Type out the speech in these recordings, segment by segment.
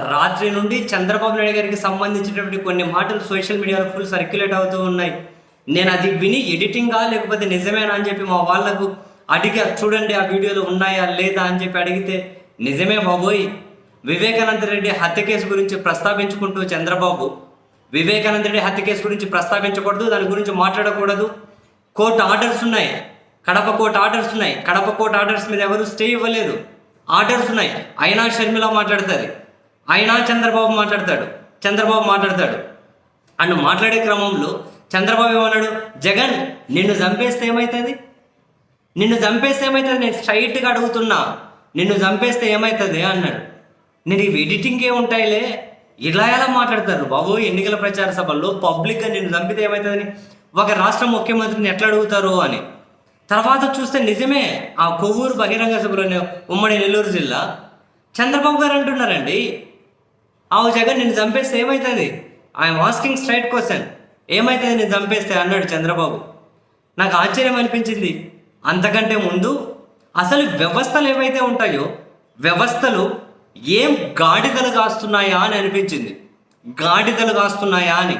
రాత్రి నుండి చంద్రబాబు నాయుడు గారికి సంబంధించినటువంటి కొన్ని మాటలు సోషల్ మీడియాలో ఫుల్ సర్క్యులేట్ అవుతూ ఉన్నాయి. నేను అది విని ఎడిటింగా లేకపోతే నిజమేనా అని చెప్పి మా వాళ్ళకు అడిగా చూడండి ఆ వీడియోలు ఉన్నాయా లేదా? అని చెప్పి అడిగితే నిజమే బాబోయ్. వివేకానంద రెడ్డి హత్య కేసు గురించి ప్రస్తావించుకుంటూ చంద్రబాబు. వివేకానంద రెడ్డి హత్య కేసు గురించి ప్రస్తావించకూడదు దాని గురించి మాట్లాడకూడదు. కోర్టు ఆర్డర్స్ ఉన్నాయి. కడప కోర్టు ఆర్డర్స్ ఉన్నాయి. కడప కోర్టు ఆర్డర్స్ మీద ఎవరు స్టే ఇవ్వలేదు. ఆర్డర్స్ ఉన్నాయి. అయినా షర్మిల మాట్లాడుతుంది. అయినా చంద్రబాబు మాట్లాడతాడు. చంద్రబాబు మాట్లాడతాడు. అండ్ మాట్లాడే క్రమంలో చంద్రబాబు ఏమన్నాడు? జగన్ నిన్ను చంపేస్తే ఏమవుతుంది నిన్ను చంపేస్తే ఏమవుతుంది నేను స్ట్రైట్గా అడుగుతున్నా. నిన్ను చంపేస్తే ఏమవుతుంది అన్నాడు. నేను ఇవి ఎడిటింగ్ ఏ ఉంటాయిలే. ఇలా ఎలా మాట్లాడతారు బాబు? ఎన్నికల ప్రచార సభల్లో పబ్లిక్గా నిన్ను చంపితే ఏమవుతుందని ఒక రాష్ట్ర ముఖ్యమంత్రిని ఎట్లా అడుగుతారు అని. తర్వాత చూస్తే నిజమే ఆ కొవ్వూరు బహిరంగ సభలోనే ఉమ్మడి నెల్లూరు జిల్లా. చంద్రబాబు గారు అంటున్నారండి ఆవు జగన్ నిన్ను చంపేస్తే ఏమవుతుంది ఐఎమ్ ఆస్కింగ్ స్ట్రైట్ క్వశ్చన్ ఏమవుతుంది నేను చంపేస్తే? అన్నాడు చంద్రబాబు. నాకు ఆశ్చర్యం అనిపించింది. అంతకంటే ముందు అసలు వ్యవస్థలు ఏవైతే ఉంటాయో వ్యవస్థలు ఏం గాడిదలు కాస్తున్నాయా అని అనిపించింది. గాడిదలు కాస్తున్నాయా అని.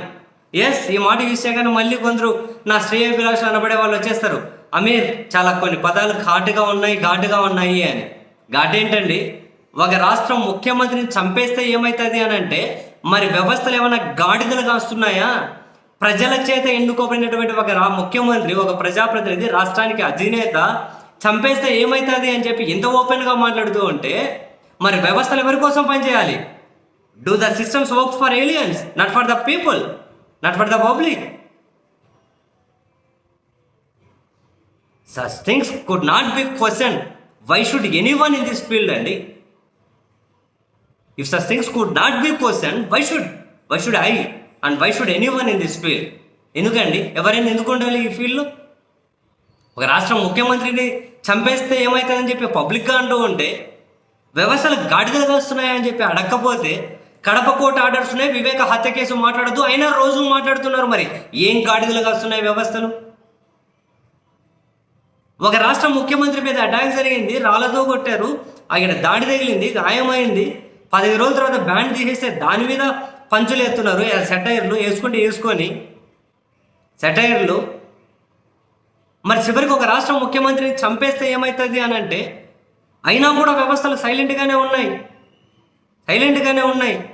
ఎస్ ఈ మాట చూస్తే కానీ మళ్ళీ కొందరు నా శ్రేయోభిలాషులు అనబడే వాళ్ళు వచ్చేస్తారు. అమీర్ చాలా కొన్ని పదాలు ఘాటుగా ఉన్నాయి ఘాటుగా ఉన్నాయి అని. ఘాట్ ఏంటండి ఒక రాష్ట్రం ముఖ్యమంత్రిని చంపేస్తే ఏమవుతుంది అని అంటే మరి వ్యవస్థలు ఏమైనా గాడిదలు కాస్తున్నాయా? ప్రజల చేత ఎన్నుకోబడినటువంటి ఒక రా ముఖ్యమంత్రి ఒక ప్రజాప్రతినిధి రాష్ట్రానికి అధినేత చంపేస్తే ఏమవుతుంది అని చెప్పి ఎంత ఓపెన్గా మాట్లాడుతూ ఉంటే మరి వ్యవస్థలు ఎవరి కోసం పనిచేయాలి? Do the systems work for aliens not for the people not for the public such things could not be question why should any one in this field అండి if such things could not be question why should why should I and why should any one in this field ఎందుకండి? ఎవరైనా ఎందుకు ఉండాలి ఈ ఫీల్డ్లో ఒక రాష్ట్ర ముఖ్యమంత్రిని చంపేస్తే ఏమవుతుందని చెప్పి పబ్లిక్గా అంటూ ఉంటే వ్యవస్థలు గాడిదలుగా వస్తున్నాయని చెప్పి అడగకపోతే కడప కోర్టు ఆర్డర్స్ ఉన్నాయి వివేక హత్య కేసు మాట్లాడదు అయినా రోజు మాట్లాడుతున్నారు మరి. ఏం గాడిదలుగా వస్తున్నాయి వ్యవస్థలు? ఒక రాష్ట్ర ముఖ్యమంత్రి మీద అటాక్ జరిగింది రాళ్ళతో కొట్టారు ఆయన దాడి తగిలింది గాయమైంది పదిహేను రోజుల తర్వాత బ్యాండ్ తీసేస్తే దాని మీద పంచులు ఎత్తున్నారు. సెటైర్లు వేసుకుంటే వేసుకొని సెటైర్లు మరి చివరికి ఒక రాష్ట్ర ముఖ్యమంత్రిని చంపేస్తే ఏమవుతుంది అని అంటే అయినా కూడా వ్యవస్థలు సైలెంట్గానే ఉన్నాయి. సైలెంట్గానే ఉన్నాయి.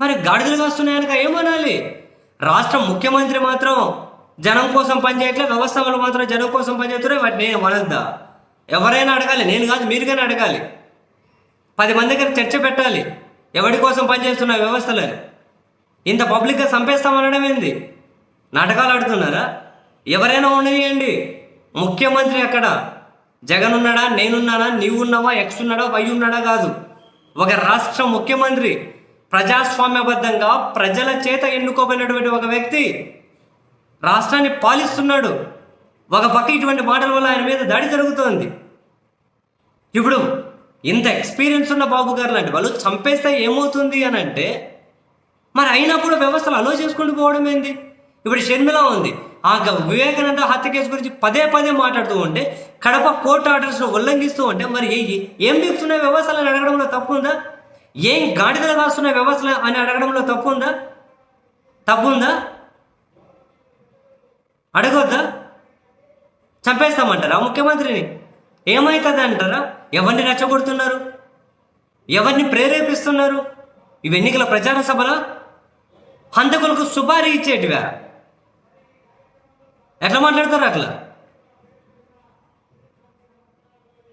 మరి గాడిదలుగా వస్తున్నాయనక ఏమనాలి? రాష్ట్ర ముఖ్యమంత్రి మాత్రం జనం కోసం పనిచేయట్లే వ్యవస్థలు మాత్రం జనం కోసం పనిచేస్తున్నాయి వాటిని నేను వనద్దా ఎవరైనా అడగాలి. నేను కాదు మీరుగానే అడగాలి. పది మంది దగ్గర చర్చ పెట్టాలి. ఎవడి కోసం పనిచేస్తున్న వ్యవస్థలని. ఇంత పబ్లిక్గా చంపేస్తామనడం ఏంది? నాటకాలు ఆడుతున్నారా? ఎవరైనా ఉండనియండి. ముఖ్యమంత్రి అక్కడ జగన్ ఉన్నాడా? నేనున్నానా? నీవు ఉన్నావా ఎక్స్ ఉన్నాడా వై ఉన్నాడా కాదు. ఒక రాష్ట్ర ముఖ్యమంత్రి ప్రజాస్వామ్యబద్ధంగా ప్రజల చేత ఎన్నుకోబడినటువంటి ఒక వ్యక్తి రాష్ట్రాన్ని పాలిస్తున్నాడు. ఒక పక్క ఇటువంటి మాటల వల్ల ఆయన మీద దాడి జరుగుతోంది. ఇప్పుడు ఇంత ఎక్స్పీరియన్స్ ఉన్న బాబు గారు లాంటి వాళ్ళు చంపేస్తే ఏమవుతుంది అని అంటే మరి అయినా కూడా వ్యవస్థలు అలో చేసుకుంటూ పోవడం ఏంది? ఇప్పుడు షర్మిల ఉంది. ఆ గ- వివేకానంద హత్య కేసు గురించి పదే పదే మాట్లాడుతూ ఉంటే కడప కోర్టు ఆర్డర్స్ ఉల్లంఘిస్తూ ఉంటే మరి ఏ- ఏం బిగుతున్నాయి వ్యవస్థలు అని అడగడంలో తప్పు ఉందా ఏం గాడిదలు రాస్తున్న వ్యవస్థలు అని అడగడంలో తప్పు ఉందా తప్పు ఉందా అడగొద్దా? చంపేస్తామంటారా ముఖ్యమంత్రిని? ఏమవుతుంది అంటారా ఎవరిని రెచ్చగొడుతున్నారు? ఎవరిని ప్రేరేపిస్తున్నారు? ఇవి ఎన్నికల ప్రచార సభల? హంతకులకు సుపారీ ఇచ్చేటివా? ఎట్లా మాట్లాడతారు అట్లా?